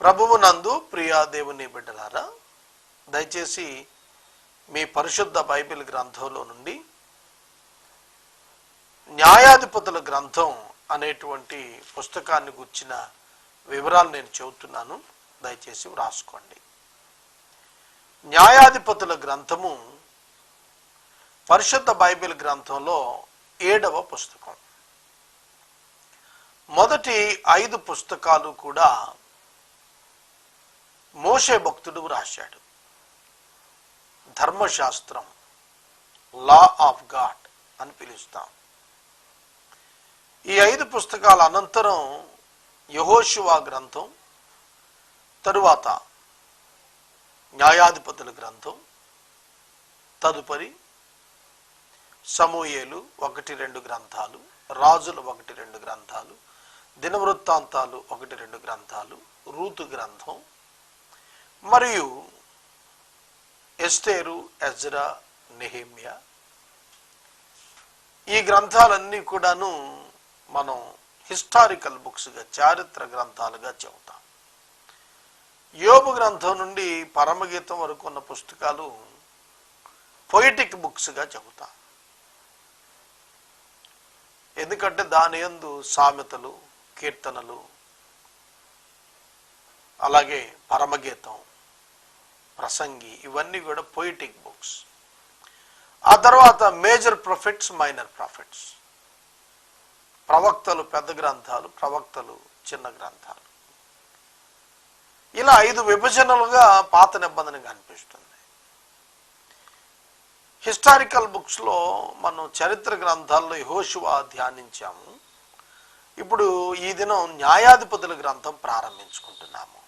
ప్రభువు నందు ప్రియా దేవుని బిడ్డలారా దయచేసి మీ పరిశుద్ధ బైబిల్ గ్రంథంలో నుండి న్యాయాధిపతుల గ్రంథం అనేటువంటి పుస్తకాన్ని గుర్చిన వివరాలు నేను చెబుతున్నాను. దయచేసి వ్రాసుకోండి. న్యాయాధిపతుల గ్రంథము పరిశుద్ధ బైబిల్ గ్రంథంలో ఏడవ పుస్తకం. మొదటి ఐదు పుస్తకాలు కూడా మోషే భక్తుడు రాశాడు ధర్మశాస్త్రం లా ఆఫ్ గాడ్ అని పిలుస్తాం. ఈ ఐదు పుస్తకాల అనంతరం యహోశివా గ్రంథం తరువాత న్యాయాధిపతుల గ్రంథం తదుపరి సమూయేలు ఒకటి రెండు గ్రంథాలు రాజులు ఒకటి రెండు గ్రంథాలు దినవృత్తాంతాలు ఒకటి రెండు గ్రంథాలు రూతు గ్రంథం మరియు ఎస్తేరు ఎజ్రా నెహేమియా. ఈ గ్రంథాలన్నీ కూడాను మనం హిస్టారికల్ బుక్స్గా చారిత్ర గ్రంథాలుగా చెబుతాం. యోబు గ్రంథం నుండి పరమగీతం వరకు ఉన్న పుస్తకాలు పొయిటిక్ బుక్స్గా చెబుతాం. ఎందుకంటే దాని యందు సామెతలు కీర్తనలు అలాగే పరమగీతం ప్రసంగి ఇవన్నీ కూడా పొయిటిక్ బుక్స్ ఆ తర్వాత మేజర్ ప్రాఫిట్స్ మైనర్ ప్రాఫిట్స్ ప్రవక్తలు పెద్ద గ్రంథాలు ప్రవక్తలు చిన్న గ్రంథాలు. ఇలా ఐదు విభజనలుగా పాత నిబంధన కనిపిస్తుంది. హిస్టారికల్ బుక్స్లో మనం చరిత్ర గ్రంథాల్లో యహోశివా ధ్యానించాము. ఇప్పుడు ఈ దినం న్యాయాధిపతుల గ్రంథం ప్రారంభించుకుంటున్నాము.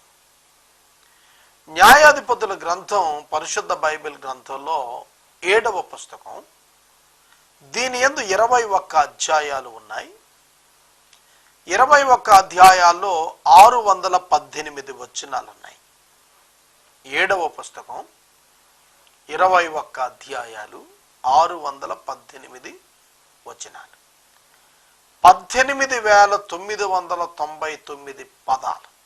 న్యాయాధిపతుల గ్రంథం పరిశుద్ధ బైబిల్ గ్రంథంలో ఏడవ పుస్తకం. దీని ఎందు ఇరవై ఒక్క అధ్యాయాలు ఉన్నాయి. ఇరవై ఒక్క అధ్యాయాల్లో ఆరు వందల పద్దెనిమిది వచనాలు ఉన్నాయి ఏడవ పుస్తకం ఇరవై ఒక్క అధ్యాయాలు ఆరు వందల పద్దెనిమిది వచనాలు. పద్దెనిమిది వేల తొమ్మిది వందల తొంభై తొమ్మిది పదాలు.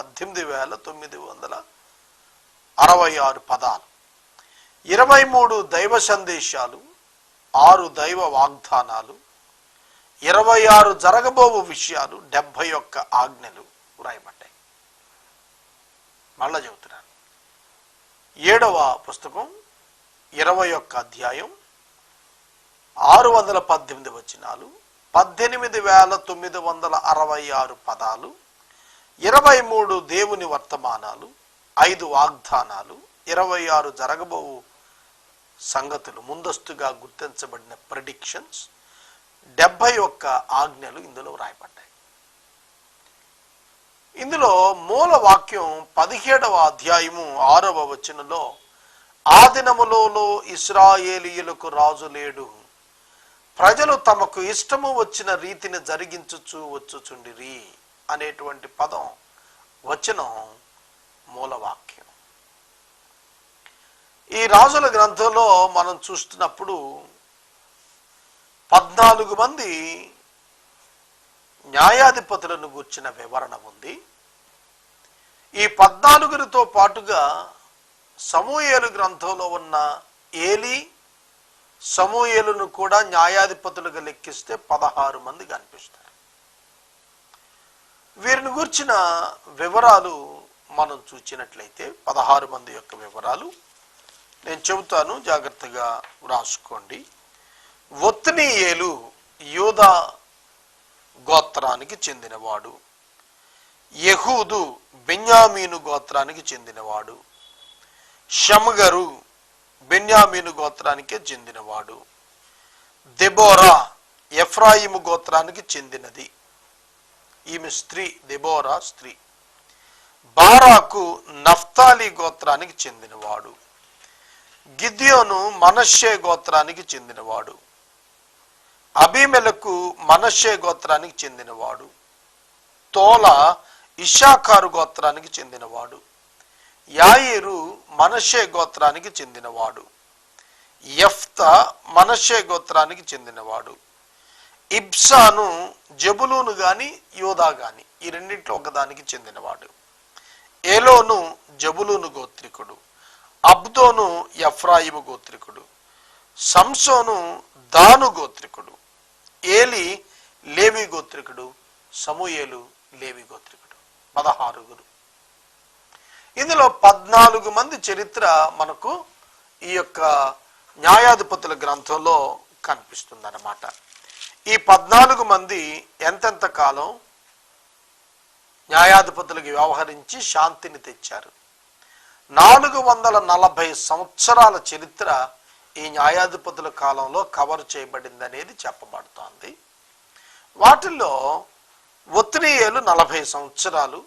పద్దెనిమిది వేల తొమ్మిది వందల అరవై ఆరు పదాలు. ఇరవై మూడు దైవ సందేశాలు ఆరు దైవ వాగ్దానాలు ఇరవై ఆరు జరగబోవు విషయాలు డెబ్భై ఒక్క ఆజ్ఞలు వ్రాయబడ్డాయి. మళ్ళా చెబుతున్నాను. ఏడవ పుస్తకం ఇరవై ఒక్క అధ్యాయం ఆరు వందల పద్దెనిమిది వచనాలు పద్దెనిమిది వేల తొమ్మిది వందల అరవై ఆరు పదాలు ఇరవై మూడు దేవుని వర్తమానాలు ఐదు వాగ్దానాలు ఇరవై ఆరు జరగబోవు సంగతులు ముందస్తుగా గుర్తించబడిన ప్రిడిక్షన్స్ డెబ్బై ఒక్క ఆజ్ఞలు ఇందులో రాయబడ్డాయి ఇందులో మూల వాక్యం పదిహేడవ అధ్యాయము ఆరవ వచనంలో ఆ దినములలో ఇస్రాయేలీయులకు రాజు లేడు. ప్రజలు తమకు ఇష్టము వచ్చిన రీతిని జరిగించుచు వచ్చుచుండిరి. అనేటువంటి పదం వచనం మూలవాక్యం. ఈ రాజుల గ్రంథంలో మనం చూస్తున్నప్పుడు పద్నాలుగు మంది న్యాయాధిపతులను గూర్చిన వివరణ ఉంది. ఈ పద్నాలుగురితో పాటుగా సమూయేలు గ్రంథంలో ఉన్న ఏలి సమూయేలును కూడా న్యాయాధిపతులుగా లెక్కిస్తే పదహారు మంది కనిపిస్తారు. వీరిని గూర్చిన వివరాలు మనం చూచినట్లయితే పదహారు మంది యొక్క వివరాలు. నేను చెబుతాను జాగ్రత్తగా వ్రాసుకోండి. ఒత్నీయేలు యోధా గోత్రానికి చెందినవాడు. యహూదు బెన్యామీను గోత్రానికి చెందినవాడు. షమగరు బెన్యామీను గోత్రానికే చెందినవాడు. దెబోరా ఎఫ్రాయిము గోత్రానికి చెందినది. ఈమె స్త్రీ దెబోరా స్త్రీ. బారాకు నఫ్తాలి గోత్రానికి చెందినవాడు. గిద్యోను మనషే గోత్రానికి చెందినవాడు. అభిమెలకు మనషే గోత్రానికి చెందినవాడు. తోల ఇషాకారు గోత్రానికి చెందినవాడు. యాయిరు మనషే గోత్రానికి చెందినవాడు. ఎఫ్త మనషే గోత్రానికి చెందినవాడు. ఇబ్సాను జబులూను గాని యోధా గాని ఈ రెండింటిలో ఒకదానికి చెందినవాడు. ఏలోను జబులూను గోత్రికుడు. అబ్దోను ఎఫ్రాయిము గోత్రికుడు. సంసోను దాను గోత్రికుడు. ఏలి లేవి గోత్రికుడు. సమూయేలు లేవి గోత్రికుడు. పదహారుగురు. ఇందులో పద్నాలుగు మంది చరిత్ర మనకు ఈ యొక్క న్యాయాధిపతుల గ్రంథంలో కనిపిస్తుంది అన్నమాట ఈ పద్నాలుగు మంది ఎంతెంత కాలం న్యాయాధిపతులకి వ్యవహరించి శాంతిని తెచ్చారు? నాలుగు వందల నలభై సంవత్సరాల చరిత్ర ఈ న్యాయాధిపతుల కాలంలో కవర్ చేయబడింది అనేది చెప్పబడుతోంది. వాటిల్లో ఒత్రియేలు నలభై సంవత్సరాలు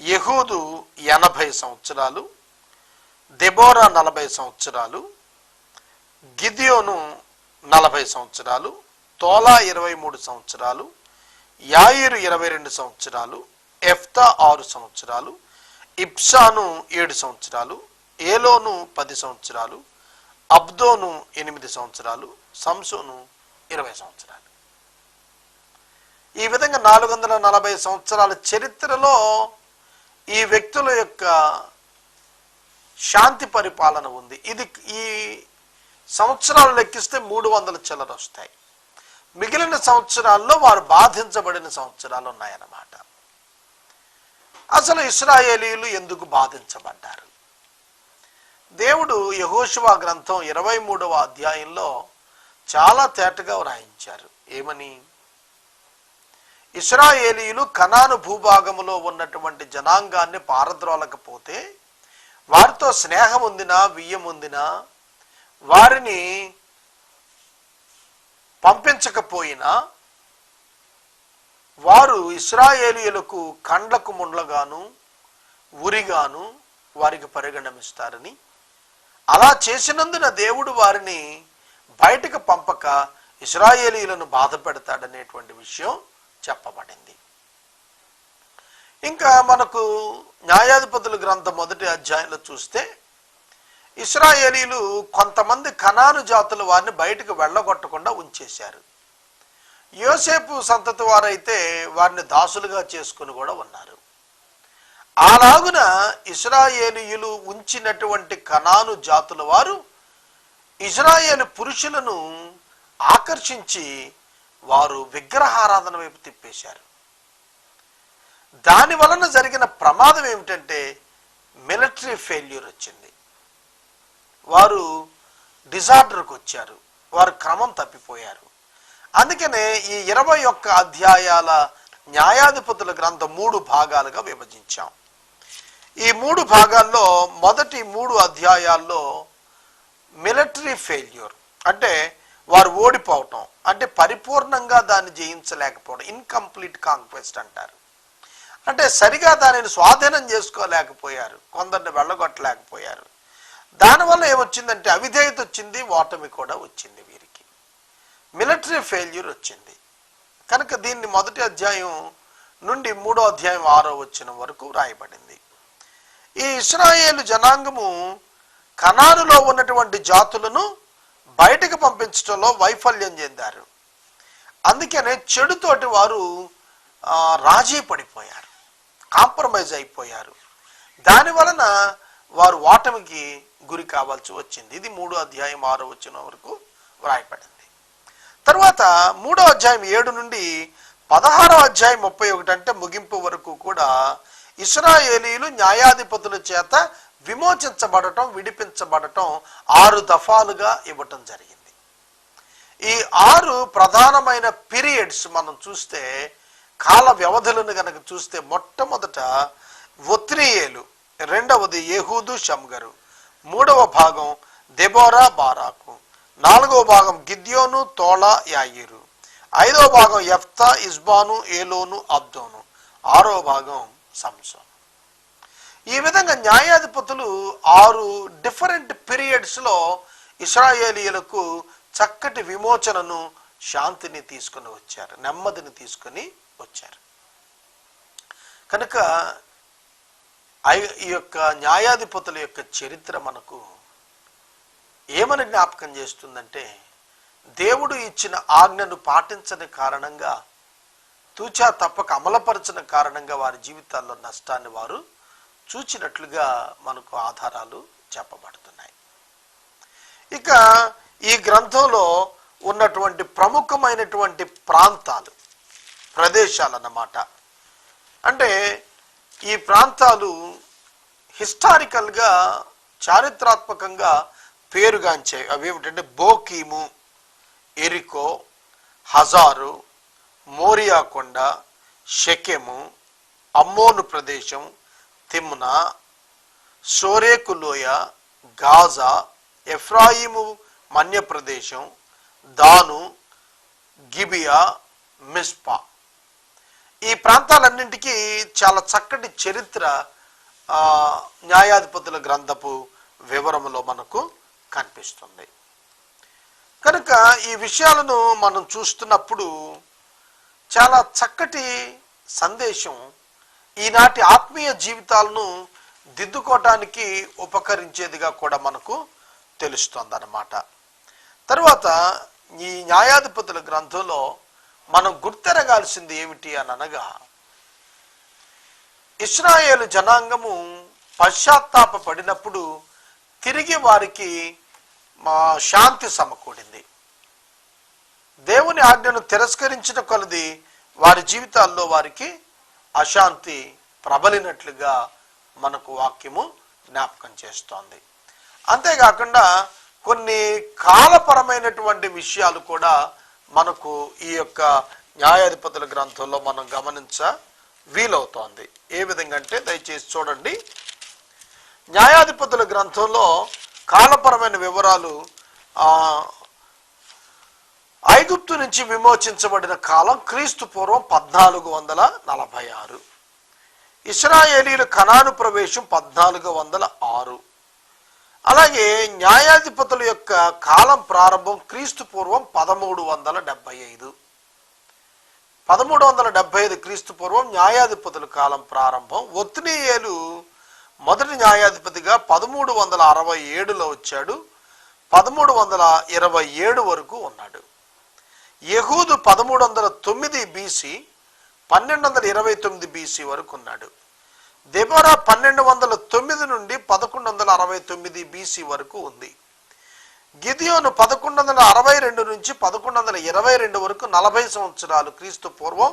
యహూదు ఎనభై సంవత్సరాలు దెబోరా నలభై సంవత్సరాలు గిదియోను నలభై సంవత్సరాలు తోలా ఇరవై మూడు సంవత్సరాలు యాయిరు ఇరవై రెండు సంవత్సరాలు ఎఫ్తా ఆరు సంవత్సరాలు ఇప్సాను ఏడు సంవత్సరాలు ఏలోను పది సంవత్సరాలు అబ్దోను ఎనిమిది సంవత్సరాలు సంసోను ఇరవై సంవత్సరాలు. ఈ విధంగా నాలుగు వందల నలభై సంవత్సరాల చరిత్రలో ఈ వ్యక్తుల యొక్క శాంతి పరిపాలన ఉంది. ఇది ఈ సంవత్సరాలు లెక్కిస్తే మూడు వందల చిల్లర వస్తాయి. మిగిలిన సంవత్సరాల్లో వారు బాధించబడిన సంవత్సరాలు ఉన్నాయన్నమాట. అసలు ఇస్రాయేలీలు ఎందుకు బాధించబడ్డారు? దేవుడు యహోశివా గ్రంథం ఇరవై మూడవ అధ్యాయంలో చాలా తేటగా వ్రాయించారు. ఏమని? ఇస్రాయేలీలు కనాను భూభాగంలో ఉన్నటువంటి జనాంగాన్ని పారద్రోలకపోతే వారితో స్నేహం ఉందినా వియ్యం ఉందినా వారిని పంపించకపోయినా వారు ఇస్రాయేలీయులకు కండ్లకు ముండ్లగాను ఉరిగాను వారికి పరిగణమిస్తారని. అలా చేసినందున దేవుడు వారిని బయటకు పంపక ఇస్రాయేలీలను బాధ పెడతాడనేటువంటి విషయం చెప్పబడింది. ఇంకా మనకు న్యాయాధిపతుల గ్రంథం మొదటి అధ్యాయంలో చూస్తే ఇస్రాయేలీలు కొంతమంది కనాను జాతుల వారిని బయటకు వెళ్ళగొట్టకుండా ఉంచేశారు. యోసేపు సంతతి వారైతే వారిని దాసులుగా చేసుకుని కూడా ఉన్నారు. అలాగున ఇస్రాయేలీయులు ఉంచినటువంటి కనాను జాతుల వారు ఇజ్రాయేలు పురుషులను ఆకర్షించి వారు విగ్రహారాధన వైపు తిప్పేశారు. దాని వలన జరిగిన ప్రమాదం ఏమిటంటే మిలిటరీ ఫెయిల్యూర్ వచ్చింది. వారు డిజార్డర్కి వచ్చారు. వారు క్రమం తప్పిపోయారు. అందుకనే ఈ ఇరవై ఒక్క అధ్యాయాల న్యాయాధిపతుల గ్రంథం మూడు భాగాలుగా విభజించాం. ఈ మూడు భాగాల్లో మొదటి మూడు అధ్యాయాల్లో మిలిటరీ ఫెయిల్యూర్ అంటే వారు ఓడిపోవటం అంటే పరిపూర్ణంగా దాన్ని జయించలేకపోవడం ఇన్కంప్లీట్ కాంక్వెస్ట్ అంటారు. అంటే సరిగా దానిని స్వాధీనం చేసుకోలేకపోయారు కొందరిని వెళ్ళగొట్టలేకపోయారు. దానివల్ల ఏమొచ్చిందంటే అవిధేయత వచ్చింది ఓటమి కూడా వచ్చింది వీరికి. మిలిటరీ ఫెయిల్యూర్ వచ్చింది. కనుక దీన్ని మొదటి అధ్యాయం నుండి మూడో అధ్యాయం ఆరో వచ్చిన వరకు రాయబడింది. ఈ ఇస్రాయేలు జనాంగము కనానులో ఉన్నటువంటి జాతులను బయటకు పంపించడంలో వైఫల్యం చెందారు. అందుకనే చెడుతోటి వారు రాజీ పడిపోయారు. కాంప్రమైజ్ అయిపోయారు. దాని వలన వారు ఓటమికి గురి కావాల్సి వచ్చింది. ఇది మూడో అధ్యాయం ఆరో వచ్చిన వరకు వ్రాయబడింది. తర్వాత మూడో అధ్యాయం ఏడు నుండి పదహారో అధ్యాయం ముప్పై ఒకటి అంటే ముగింపు వరకు కూడా ఇస్రాయేలీలు న్యాయాధిపతుల చేత విమోచించబడటం విడిపించబడటం ఆరు దఫాలుగా ఇవ్వటం జరిగింది. ఈ ఆరు ప్రధానమైన పీరియడ్స్ మనం చూస్తే కాల వ్యవధులను గనక చూస్తే మొట్టమొదట ఒత్రియేలు రెండవది యెహూదు షమ్గరు. మూడవ భాగం దెబోరా బారాకు. నాలుగవ భాగం గిద్యోను తోళ యాయిరు. ఐదవ భాగం యఫ్తా ఇస్బాను ఏలోను అబ్దోను. ఆరో భాగం సంసోను. ఈ విధంగా న్యాయాధిపతులు ఆరు డిఫరెంట్ పీరియడ్స్లో ఇస్రాయేలీలకు చక్కటి విమోచనను శాంతిని తీసుకుని వచ్చారు నెమ్మదిని తీసుకుని వచ్చారు. కనుక ఈ యొక్క న్యాయాధిపతుల యొక్క చరిత్ర మనకు ఏమని జ్ఞాపకం చేస్తుందంటే దేవుడు ఇచ్చిన ఆజ్ఞను పాటించని కారణంగా తూచా తప్పక అమలపరచిన కారణంగా వారి జీవితాల్లో నష్టాన్ని వారు చూచినట్లుగా మనకు ఆధారాలు చెప్పబడుతున్నాయి. ఇక ఈ గ్రంథంలో ఉన్నటువంటి ప్రముఖమైనటువంటి ప్రాంతాలు ప్రదేశాలు అన్నమాట అంటే ఈ ప్రాంతాలు హిస్టారికల్గా చారిత్రాత్మకంగా పేరుగాంచాయి. అవి ఏమిటంటే బోకీము ఎరికో హజారు మోరియా కొండ షెకెము అమ్మోను ప్రదేశం తిమ్నా షోరేకు లోయ గాజా ఎఫ్రాయిము మన్య ప్రదేశం దాను గిబియా మిస్పా. ఈ ప్రాంతాలన్నింటికీ చాలా చక్కటి చరిత్ర న్యాయాధిపతుల గ్రంథపు వివరములో మనకు కనిపిస్తుంది. కనుక ఈ విషయాలను మనం చూస్తున్నప్పుడు చాలా చక్కటి సందేశం ఈనాటి ఆత్మీయ జీవితాలను దిద్దుకోవటానికి ఉపకరించేదిగా కూడా మనకు తెలుస్తుంది అన్నమాట తర్వాత ఈ న్యాయాధిపతుల గ్రంథంలో మనం గుర్తెరగాల్సింది ఏమిటి అని అనగా ఇస్రాయేలు జనాంగము పశ్చాత్తాప పడినప్పుడు తిరిగి వారికి మా శాంతి సమకూడింది. దేవుని ఆజ్ఞను తిరస్కరించిన కొలది వారి జీవితాల్లో వారికి అశాంతి ప్రబలినట్లుగా మనకు వాక్యము జ్ఞాపకం చేస్తోంది. అంతేకాకుండా కొన్ని కాలపరమైనటువంటి విషయాలు కూడా మనకు ఈ యొక్క న్యాయాధిపతుల గ్రంథంలో మనం గమనించ వీలవుతోంది. ఏ విధంగా అంటే దయచేసి చూడండి. న్యాయాధిపతుల గ్రంథంలో కాలపరమైన వివరాలు ఐగుప్తు నుంచి విమోచించబడిన కాలం క్రీస్తు పూర్వం పద్నాలుగు వందల నలభై ఆరు. ఇస్రాయేలీల కణాను ప్రవేశం పద్నాలుగు వందల ఆరు. అలాగే న్యాయాధిపతుల యొక్క కాలం ప్రారంభం క్రీస్తు పూర్వం పదమూడు వందల డెబ్బై ఐదు. పదమూడు వందల డెబ్బై ఐదు క్రీస్తు పూర్వం న్యాయాధిపతుల కాలం ప్రారంభం. ఒత్తినీయేలు మొదటి న్యాయాధిపతిగా పదమూడు వందల అరవై ఏడులో వచ్చాడు. పదమూడు వందల ఇరవై ఏడు వరకు ఉన్నాడు. యహూదు పదమూడు వందల తొమ్మిది బీసీ పన్నెండు వందల ఇరవై తొమ్మిది బీసీ వరకు ఉన్నాడు. దెబోరా పన్నెండు వందల తొమ్మిది నుండి పదకొండు వందల అరవై తొమ్మిది బీసీ వరకు ఉంది. గిదియోను పదకొండు వందల అరవై రెండు నుంచి పదకొండు వందల ఇరవై రెండు వరకు నలభై సంవత్సరాలు క్రీస్తు పూర్వం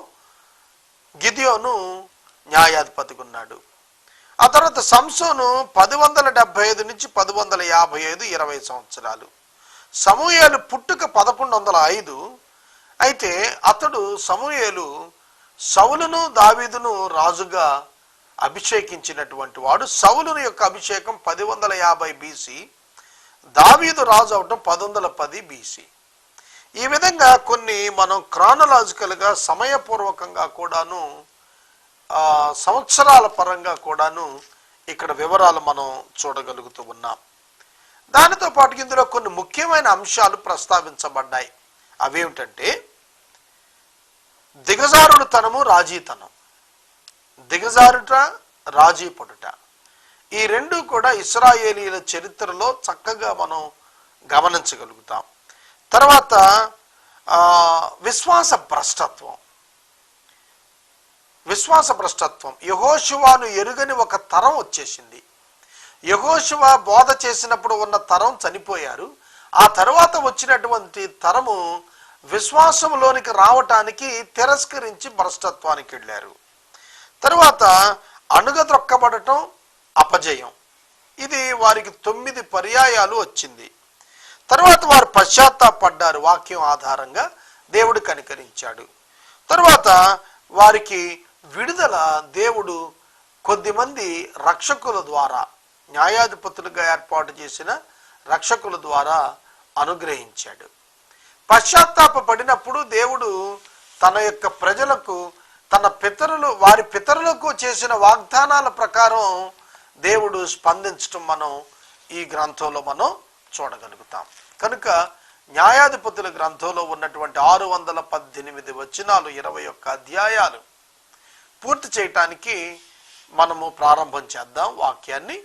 గిదియోను న్యాయాధిపతిగా ఉన్నాడు. ఆ తర్వాత సంసోను పది వందల డెబ్బై ఐదు నుంచి పది వందల యాభై ఐదు ఇరవై సంవత్సరాలు. సమూయేలు పుట్టుక పదకొండు వందల ఐదు. అయితే అతడు సమూయేలు సౌలును దావీదును రాజుగా అభిషేకించినటువంటి వాడు సౌలుని యొక్క అభిషేకం పది వందల యాభై బీసీ దావీదు రాజు అవటం పది వందల పది బీసీ. ఈ విధంగా కొన్ని మనం క్రానలాజికల్గా సమయపూర్వకంగా కూడాను సంవత్సరాల పరంగా కూడాను ఇక్కడ వివరాలు మనం చూడగలుగుతూ ఉన్నాం. దానితో పాటు ఇందులో కొన్ని ముఖ్యమైన అంశాలు ప్రస్తావించబడ్డాయి. అవేమిటంటే దిగజారుడుతనము రాజీతనం. దిగజారుట రాజీ పడుట. ఈ రెండు కూడా ఇస్రాయేలీల చరిత్రలో చక్కగా మనం గమనించగలుగుతాం. తర్వాత విశ్వాస భ్రష్టత్వం. విశ్వాస భ్రష్టత్వం. యహోశివాను ఎరుగని ఒక తరం వచ్చేసింది. యహోశివ బోధ చేసినప్పుడు ఉన్న తరం చనిపోయారు. ఆ తర్వాత వచ్చినటువంటి తరము విశ్వాసంలోనికి రావటానికి తిరస్కరించి భ్రష్టత్వానికి వెళ్ళారు. తరువాత అణుగద్రొక్కబడటం అపజయం. ఇది వారికి తొమ్మిది పర్యాయాలు వచ్చింది. తరువాత వారు పశ్చాత్తాపడ్డారు వాక్యం ఆధారంగా దేవుడు కనికరించాడు. తరువాత వారికి విడుదల దేవుడు కొద్దిమంది రక్షకుల ద్వారా న్యాయాధిపతులుగా ఏర్పాటు చేసిన రక్షకుల ద్వారా అనుగ్రహించాడు. పశ్చాత్తాప పడినప్పుడు దేవుడు తన యొక్క ప్రజలకు తన పితరులు వారి పితరులకు చేసిన వాగ్దానాల ప్రకారం దేవుడు స్పందించటం మనం ఈ గ్రంథంలో మనం చూడగలుగుతాం. కనుక న్యాయాధిపతుల గ్రంథంలో ఉన్నటువంటి ఆరు వందల పద్దెనిమిది వచనాలు ఇరవై ఒక్క అధ్యాయాలు పూర్తి చేయటానికి మనము ప్రారంభం చేద్దాం వాక్యాన్ని.